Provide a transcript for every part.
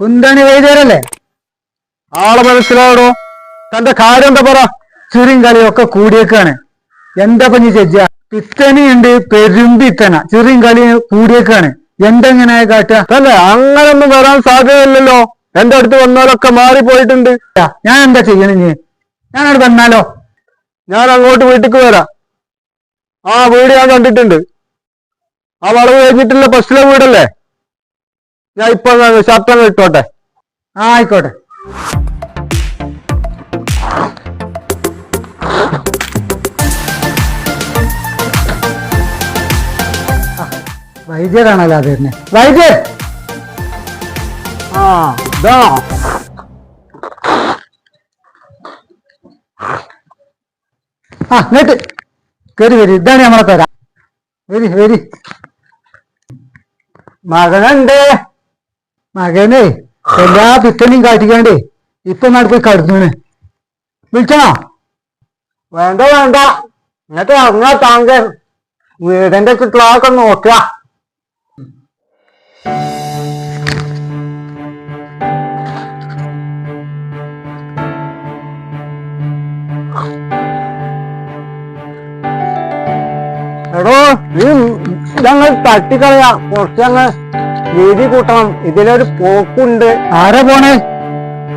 കുന്താണി വൈദ്യരല്ലേ? ആളെ മനസ്സിലാവണോ തന്റെ കാര്യം എന്താ പറ? ചിറിയും കളിയൊക്കെ ഒക്കെ കൂടിയേക്കാണ്. എന്താ പഞ്ഞി ചെജ്ജ പെരുമ്പി പെരുമ്പിത്തന ചെറിയ കളി കൂടിയേക്കാണ്. എന്തെങ്ങനെ കാട്ടുക? അല്ലേ അങ്ങനൊന്നും വരാൻ സാധ്യതയില്ലല്ലോ. എന്റെ അടുത്ത് വന്നാലൊക്കെ മാറിപ്പോയിട്ടുണ്ട്. ഞാൻ എന്താ ചെയ്യണേ ഞാൻ ഞാനവിടെ വന്നാലോ? ഞാൻ അങ്ങോട്ട് വീട്ടിക്ക് വരാം. ആ വീട് ഞാൻ കണ്ടിട്ടുണ്ട്. ആ വളവ് കഴിഞ്ഞിട്ടുള്ള ബസ്സിലെ വീടല്ലേ? ഞാൻ ഇപ്പൊ ഷർട്ടങ്ങ് ഇട്ടോട്ടെ. ആ ആയിക്കോട്ടെ. വൈദ്യരാണല്ലോ അത് തന്നെ വൈദ്യർ ആ ഇതാ. ആ വരി ഇതാണ് നമ്മളെ പേര. വരി വരി. മകനുണ്ട്. മകനെ എല്ലാ പിത്തനെയും കാട്ടിക്കാണ്ടേ ഇപ്പൊ നടപ്പോയി കടന്നു വിളിച്ചണോ വേണ്ട വേണ്ട. എന്നിട്ട് ഇറങ്ങാ താങ്കൾ. വീടിന്റെ ചുറ്റുകളൊക്കെ നോക്കുക. എടോ ഈ ഞങ്ങൾ തട്ടിക്കളയാ. കുറച്ചങ്ങ് വീതി കൂട്ടണം. ഇതിലൊരു പോക്കുണ്ട്. ആരാ പോണേ?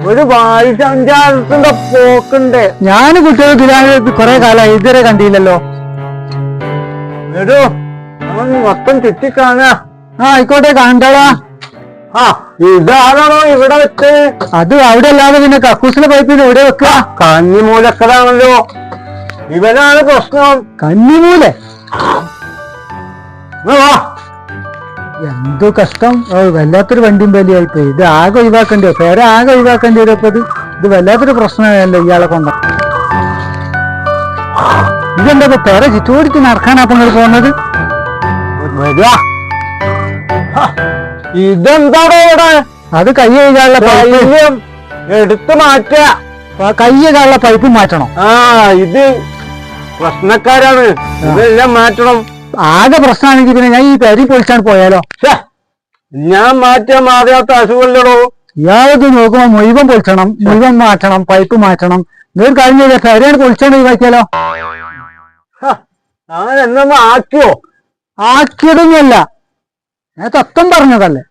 ഒരു വായുസഞ്ചാരത്തിന്റെ പോക്കുണ്ട്. ഞാൻ കുട്ടികൾക്ക് കൊറേ കാലമായി. ഇതുവരെ കണ്ടില്ലല്ലോ. എടോ അവൻ മൊത്തം ചുറ്റിക്കാണ ആ ആയിക്കോട്ടെ കാണണ്ടാളാ ആ ഇതാണോ ഇവിടെ വെച്ച്? അത് അവിടെ അല്ലാതെ പിന്നെ കക്കൂസിലെ പൈപ്പിന് എവിടെ വെക്കുക. കന്നിമൂലക്കടാണല്ലോ ഇവനാണ് പ്രശ്നം. കന്നിമൂലെ? വാ. എന്തു കഷ്ടം? വല്ലാത്തൊരു വണ്ടിയും വലിയായി പോയി ഇത് ആകെ ഒഴിവാക്കേണ്ടി വരും. പേരെ ആകെ ഒഴിവാക്കേണ്ടി വരും അപ്പൊ ഇത് ഇത് വല്ലാത്തൊരു പ്രശ്നമല്ലോ ഇയാളെ കൊണ്ട. ഇതെന്താ ഇപ്പൊ പേരെ ചുറ്റോടിക്ക് നടക്കാനാ നിങ്ങൾ പോകുന്നത്? ഇവിടെ? അത് കൈ കഴുകാനുള്ള പൈപ്പ്. എടുത്തു മാറ്റുക. കൈ കഴുകാനുള്ള പൈപ്പ് മാറ്റണം. ആ ഇത് പ്രശ്നക്കാരാണ്. ഇതെല്ലാം മാറ്റണം. ആകെ പ്രശ്നമാണെങ്കിൽ പിന്നെ ഞാൻ ഈ പേരി പൊളിച്ചാണ് പോയാലോ? ഞാൻ മാറ്റാൻ മാറിയാത്ത അസുഖമല്ലടോ. ഇയാളത് നോക്കുമ്പോ മുഴുവൻ പൊളിച്ചണം മുഴുവൻ മാറ്റണം പൈപ്പ് മാറ്റണം. ഇതൊരു ചെയ്ത പേരെയാണ് പൊളിച്ചാണ് ഒഴിവാക്കിയാലോ? ഞാൻ എന്നൊന്ന് ആക്കിയോ? ആക്കിയതൊന്നുമല്ല ഞാൻ തത്വം പറഞ്ഞതല്ലേ.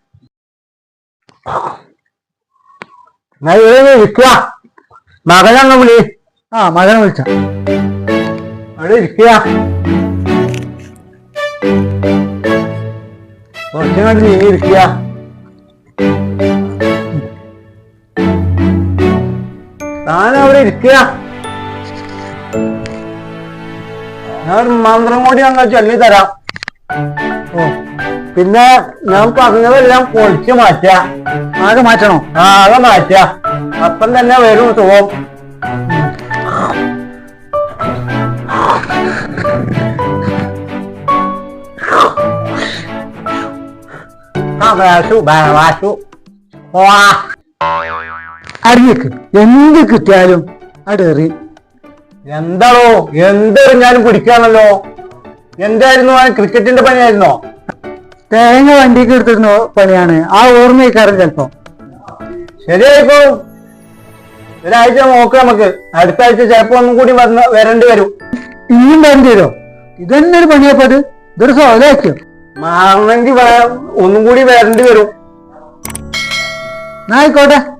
ഇരിക്കുക മകനങ്ങ് വിളി. ആ മകനെ വിളിച്ച. അവിടെ ഇരിക്കുക കുറച്ചുകൂടി നീങ്ങി മന്ത്രം കൂടി ഞങ്ങൾ ചൊല്ലി തരാം പിന്നെ ഞാൻ പറഞ്ഞതെല്ലാം പൊളിച്ചു മാറ്റാ ആകെ മാറ്റണോ? ആകെ മാറ്റാ അപ്പം തന്നെ വരും സുഖം. ആ വാസു വാസു വാ അറിയിക്ക് എന്ത് കിട്ടിയാലും അടേറി എന്താണോ? എന്തെറിഞ്ഞാലും പിടിക്കാണല്ലോ എന്തായിരുന്നു ആ ക്രിക്കറ്റിന്റെ പണിയായിരുന്നോ? തേങ്ങ വണ്ടിക്ക് എടുത്തിരുന്ന പണിയാണ്. ആ ഓർമ്മയ്ക്കാരൻ ചെലപ്പോ. ശരിയായിപ്പോ ഒരാഴ്ച നോക്ക് നമുക്ക്. അടുത്ത ആഴ്ച ചിലപ്പോ ഒന്നും കൂടി വരേണ്ടി വരും. ഇനിയും വരേണ്ടി വരുമോ ഇതന്നെ ഒരു പണിയപ്പത് ഇതൊരു സോലാക്കിയോ മാറണമെങ്കിൽ ഒന്നും കൂടി വരേണ്ടി വരും. ആയിക്കോട്ടെ.